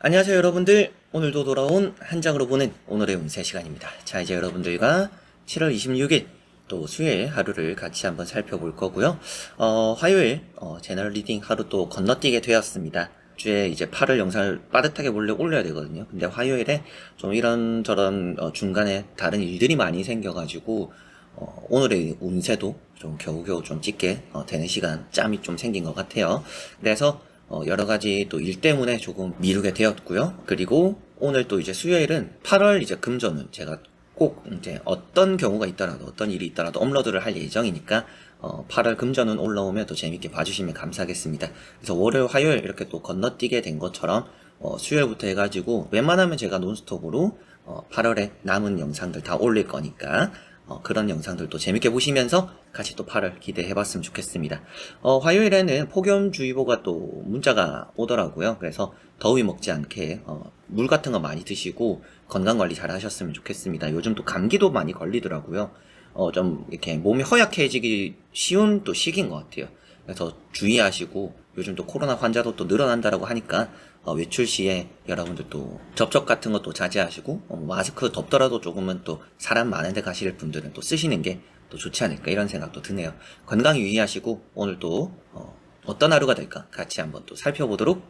안녕하세요 여러분들. 오늘도 돌아온 한 장으로 보는 오늘의 운세 시간입니다. 자 이제 여러분들과 7월 26일 또 수요일 하루를 같이 한번 살펴볼 거고요. 어, 화요일 어, 제너럴 리딩 하루 또 건너뛰게 되었습니다. 주에 이제 8월 영상을 빠듯하게 원래 올려야 되거든요. 근데 화요일에 좀 이런저런 어, 중간에 다른 일들이 많이 생겨가지고 어, 오늘의 운세도 좀 겨우겨우 좀 찍게 어, 되는 시간 짬이 좀 생긴 것 같아요. 그래서 어, 여러 가지 또 일 때문에 조금 미루게 되었고요. 그리고 오늘 또 이제 수요일은 8월 이제 금전은 제가 꼭 이제 어떤 경우가 있더라도 어떤 일이 있더라도 업로드를 할 예정이니까 어, 8월 금전은 올라오면 또 재밌게 봐주시면 감사하겠습니다. 그래서 월요일, 화요일 이렇게 또 건너뛰게 된 것처럼 어, 수요일부터 해가지고 웬만하면 제가 논스톱으로 어, 8월에 남은 영상들 다 올릴 거니까 어, 그런 영상들도 재밌게 보시면서 같이 또 8월 기대해 봤으면 좋겠습니다. 어, 화요일에는 폭염주의보가 또 문자가 오더라고요. 그래서 더위 먹지 않게 어, 물 같은 거 많이 드시고 건강관리 잘 하셨으면 좋겠습니다. 요즘 또 감기도 많이 걸리더라고요. 어, 좀 이렇게 몸이 허약해지기 쉬운 또 시기인 것 같아요. 그래서 주의하시고 요즘 또 코로나 환자도 또 늘어난다라고 하니까 어, 외출 시에 여러분들 또 접촉 같은 것도 자제하시고 어, 마스크 덥더라도 조금은 또 사람 많은 데 가실 분들은 또 쓰시는 게 또 좋지 않을까 이런 생각도 드네요. 건강 유의하시고 오늘 또 어, 어떤 하루가 될까 같이 한번 또 살펴보도록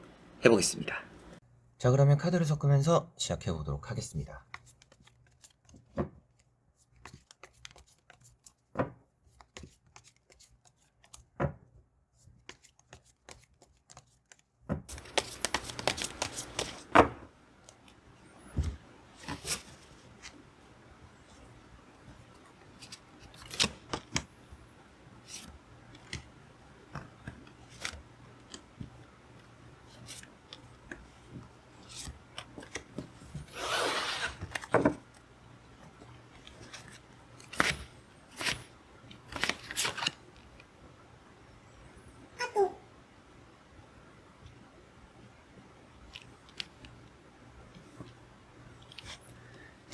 해보겠습니다. 자 그러면 카드를 섞으면서 시작해 보도록 하겠습니다.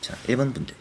자, 1번 분들.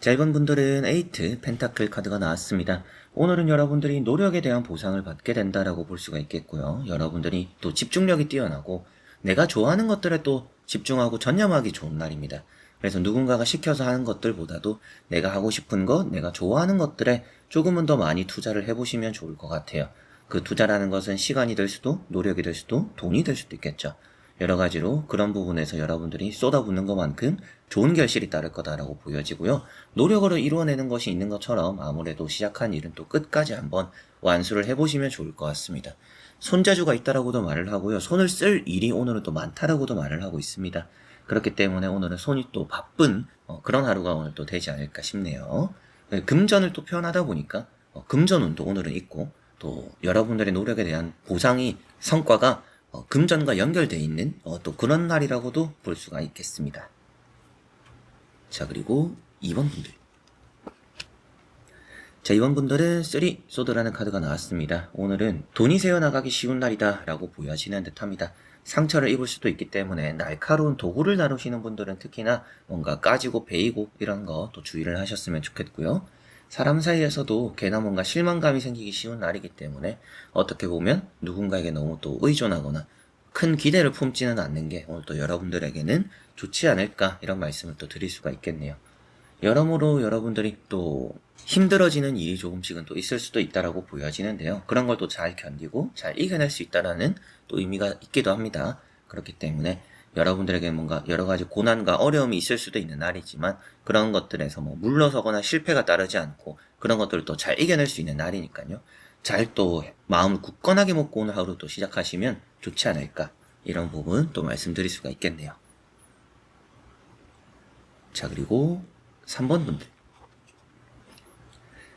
자, 1번 분들은 에이트 펜타클 카드가 나왔습니다. 오늘은 여러분들이 노력에 대한 보상을 받게 된다라고 볼 수가 있겠고요. 여러분들이 또 집중력이 뛰어나고 내가 좋아하는 것들에 또 집중하고 전념하기 좋은 날입니다. 그래서 누군가가 시켜서 하는 것들보다도 내가 하고 싶은 것, 내가 좋아하는 것들에 조금은 더 많이 투자를 해보시면 좋을 것 같아요. 그 투자라는 것은 시간이 될 수도, 노력이 될 수도, 돈이 될 수도 있겠죠. 여러 가지로 그런 부분에서 여러분들이 쏟아붓는 것만큼 좋은 결실이 따를 거다라고 보여지고요. 노력으로 이루어내는 것이 있는 것처럼 아무래도 시작한 일은 또 끝까지 한번 완수를 해보시면 좋을 것 같습니다. 손재주가 있다라고도 말을 하고요. 손을 쓸 일이 오늘은 또 많다라고도 말을 하고 있습니다. 그렇기 때문에 오늘은 손이 또 바쁜 어, 그런 하루가 오늘 또 되지 않을까 싶네요. 네, 금전을 또 표현하다 보니까 어, 금전운도 오늘은 있고 또 여러분들의 노력에 대한 보상이 성과가 어, 금전과 연결되어 있는 어, 또 그런 날이라고도 볼 수가 있겠습니다. 자 그리고 2번 분들 자 2번 분들은 3 소드라는 카드가 나왔습니다. 오늘은 돈이 새어나가기 쉬운 날이다 라고 보여지는 듯 합니다. 상처를 입을 수도 있기 때문에 날카로운 도구를 다루시는 분들은 특히나 뭔가 까지고 베이고 이런 거 또 주의를 하셨으면 좋겠고요. 사람 사이에서도 개나 뭔가 실망감이 생기기 쉬운 날이기 때문에 어떻게 보면 누군가에게 너무 또 의존하거나 큰 기대를 품지는 않는 게 오늘 또 여러분들에게는 좋지 않을까 이런 말씀을 또 드릴 수가 있겠네요. 여러모로 여러분들이 또 힘들어지는 일이 조금씩은 또 있을 수도 있다라고 보여지는데요. 그런 걸 또 잘 견디고 잘 이겨낼 수 있다라는 또 의미가 있기도 합니다. 그렇기 때문에 여러분들에게 뭔가 여러 가지 고난과 어려움이 있을 수도 있는 날이지만 그런 것들에서 뭐 물러서거나 실패가 따르지 않고 그런 것들을 또 잘 이겨낼 수 있는 날이니까요. 잘 또 마음을 굳건하게 먹고 오늘 하루 또 시작하시면 좋지 않을까 이런 부분 또 말씀드릴 수가 있겠네요. 자, 그리고 3번 분들.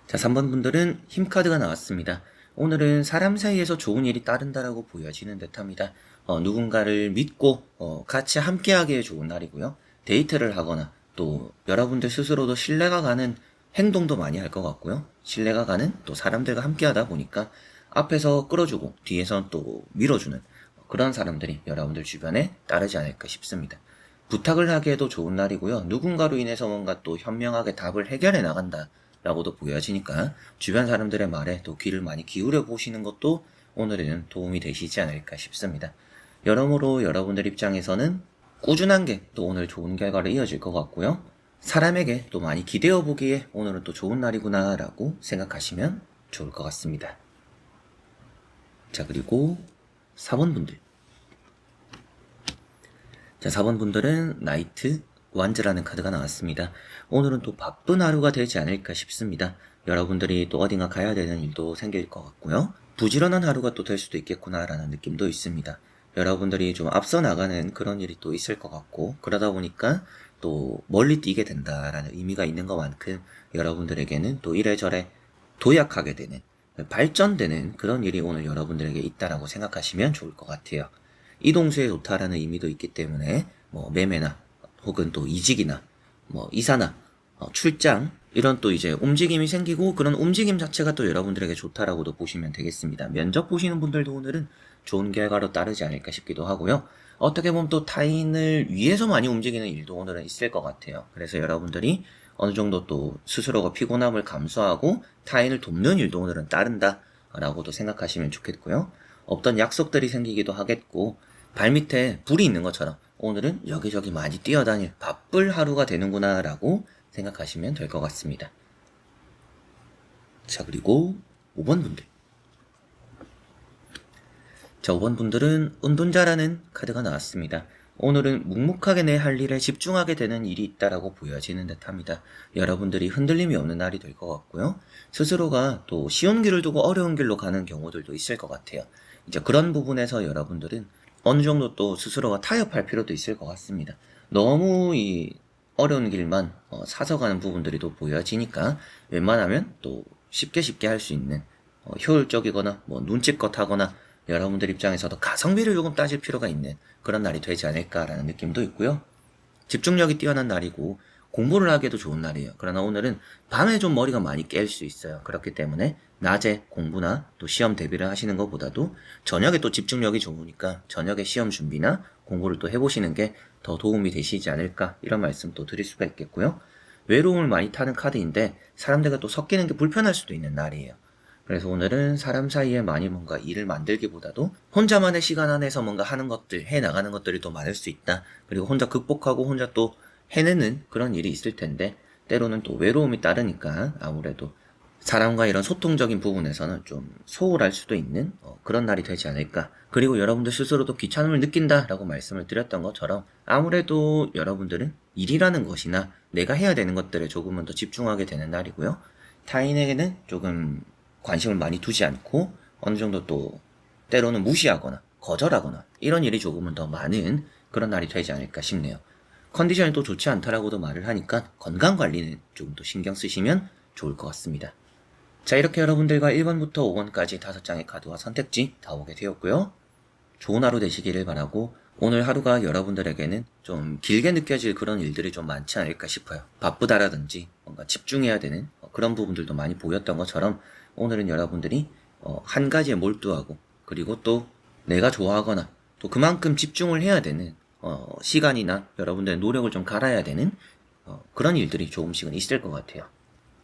자, 3번 분들은 힘카드가 나왔습니다. 오늘은 사람 사이에서 좋은 일이 따른다라고 보여지는 듯 합니다. 어, 누군가를 믿고 어, 같이 함께하기에 좋은 날이고요. 데이트를 하거나 또 여러분들 스스로도 신뢰가 가는 행동도 많이 할 것 같고요. 신뢰가 가는 또 사람들과 함께하다 보니까 앞에서 끌어주고 뒤에서 또 밀어주는 그런 사람들이 여러분들 주변에 따르지 않을까 싶습니다. 부탁을 하기에도 좋은 날이고요. 누군가로 인해서 뭔가 또 현명하게 답을 해결해 나간다. 라고도 보여지니까 주변 사람들의 말에 또 귀를 많이 기울여 보시는 것도 오늘은 도움이 되시지 않을까 싶습니다. 여러모로 여러분들 입장에서는 꾸준한 게 또 오늘 좋은 결과로 이어질 것 같고요. 사람에게 또 많이 기대어 보기에 오늘은 또 좋은 날이구나 라고 생각하시면 좋을 것 같습니다. 자, 그리고 4번 분들. 자, 4번 분들은 나이트 완즈라는 카드가 나왔습니다. 오늘은 또 바쁜 하루가 되지 않을까 싶습니다. 여러분들이 또 어딘가 가야 되는 일도 생길 것 같고요. 부지런한 하루가 또 될 수도 있겠구나라는 느낌도 있습니다. 여러분들이 좀 앞서 나가는 그런 일이 또 있을 것 같고, 그러다 보니까 또 멀리 뛰게 된다라는 의미가 있는 것만큼 여러분들에게는 또 이래저래 도약하게 되는, 발전되는 그런 일이 오늘 여러분들에게 있다라고 생각하시면 좋을 것 같아요. 이동수에 좋다라는 의미도 있기 때문에 뭐 매매나 혹은 또 이직이나 뭐 이사나 어, 출장 이런 또 이제 움직임이 생기고 그런 움직임 자체가 또 여러분들에게 좋다라고도 보시면 되겠습니다. 면접 보시는 분들도 오늘은 좋은 결과로 따르지 않을까 싶기도 하고요. 어떻게 보면 또 타인을 위해서 많이 움직이는 일도 오늘은 있을 것 같아요. 그래서 여러분들이 어느 정도 또 스스로가 피곤함을 감수하고 타인을 돕는 일도 오늘은 따른다 라고도 생각하시면 좋겠고요. 없던 약속들이 생기기도 하겠고 발밑에 불이 있는 것처럼 오늘은 여기저기 많이 뛰어다닐 바쁠 하루가 되는구나 라고 생각하시면 될 것 같습니다. 자, 그리고 5번 분들. 자, 5번 분들은 은둔자라는 카드가 나왔습니다. 오늘은 묵묵하게 내 할 일에 집중하게 되는 일이 있다라고 보여지는 듯 합니다. 여러분들이 흔들림이 없는 날이 될 것 같고요. 스스로가 또 쉬운 길을 두고 어려운 길로 가는 경우들도 있을 것 같아요. 이제 그런 부분에서 여러분들은 어느 정도 또 스스로가 타협할 필요도 있을 것 같습니다. 너무 이 어려운 길만 어, 사서 가는 부분들이 또 보여지니까 웬만하면 또 쉽게 쉽게 할 수 있는 어, 효율적이거나 뭐 눈치껏 하거나 여러분들 입장에서도 가성비를 조금 따질 필요가 있는 그런 날이 되지 않을까라는 느낌도 있고요. 집중력이 뛰어난 날이고 공부를 하기에도 좋은 날이에요. 그러나 오늘은 밤에 좀 머리가 많이 깰 수 있어요. 그렇기 때문에 낮에 공부나 또 시험 대비를 하시는 것보다도 저녁에 또 집중력이 좋으니까 저녁에 시험 준비나 공부를 또 해보시는 게 더 도움이 되시지 않을까 이런 말씀 또 드릴 수가 있겠고요. 외로움을 많이 타는 카드인데 사람들과 또 섞이는 게 불편할 수도 있는 날이에요. 그래서 오늘은 사람 사이에 많이 뭔가 일을 만들기보다도 혼자만의 시간 안에서 뭔가 하는 것들, 해 나가는 것들이 더 많을 수 있다. 그리고 혼자 극복하고 혼자 또 해내는 그런 일이 있을 텐데, 때로는 또 외로움이 따르니까 아무래도 사람과 이런 소통적인 부분에서는 좀 소홀할 수도 있는 어, 그런 날이 되지 않을까. 그리고 여러분들 스스로도 귀찮음을 느낀다라고 말씀을 드렸던 것처럼 아무래도 여러분들은 일이라는 것이나 내가 해야 되는 것들에 조금은 더 집중하게 되는 날이고요. 타인에게는 조금 관심을 많이 두지 않고 어느 정도 또 때로는 무시하거나 거절하거나 이런 일이 조금은 더 많은 그런 날이 되지 않을까 싶네요. 컨디션이 또 좋지 않다라고도 말을 하니까 건강 관리는 조금 더 신경 쓰시면 좋을 것 같습니다. 자, 이렇게 여러분들과 1번부터 5번까지 5장의 카드와 선택지 다 오게 되었고요. 좋은 하루 되시기를 바라고 오늘 하루가 여러분들에게는 좀 길게 느껴질 그런 일들이 좀 많지 않을까 싶어요. 바쁘다라든지 뭔가 집중해야 되는 그런 부분들도 많이 보였던 것처럼 오늘은 여러분들이 어, 한 가지에 몰두하고 그리고 또 내가 좋아하거나 또 그만큼 집중을 해야 되는 어, 시간이나 여러분들의 노력을 좀 갈아야 되는 어, 그런 일들이 조금씩은 있을 것 같아요.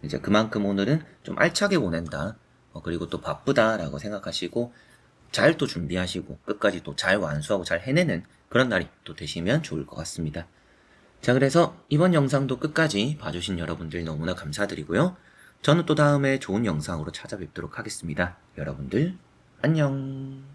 이제 그만큼 오늘은 좀 알차게 보낸다. 어, 그리고 또 바쁘다라고 생각하시고 잘 또 준비하시고 끝까지 또 잘 완수하고 잘 해내는 그런 날이 또 되시면 좋을 것 같습니다. 자, 그래서 이번 영상도 끝까지 봐주신 여러분들 너무나 감사드리고요. 저는 또 다음에 좋은 영상으로 찾아뵙도록 하겠습니다. 여러분들, 안녕.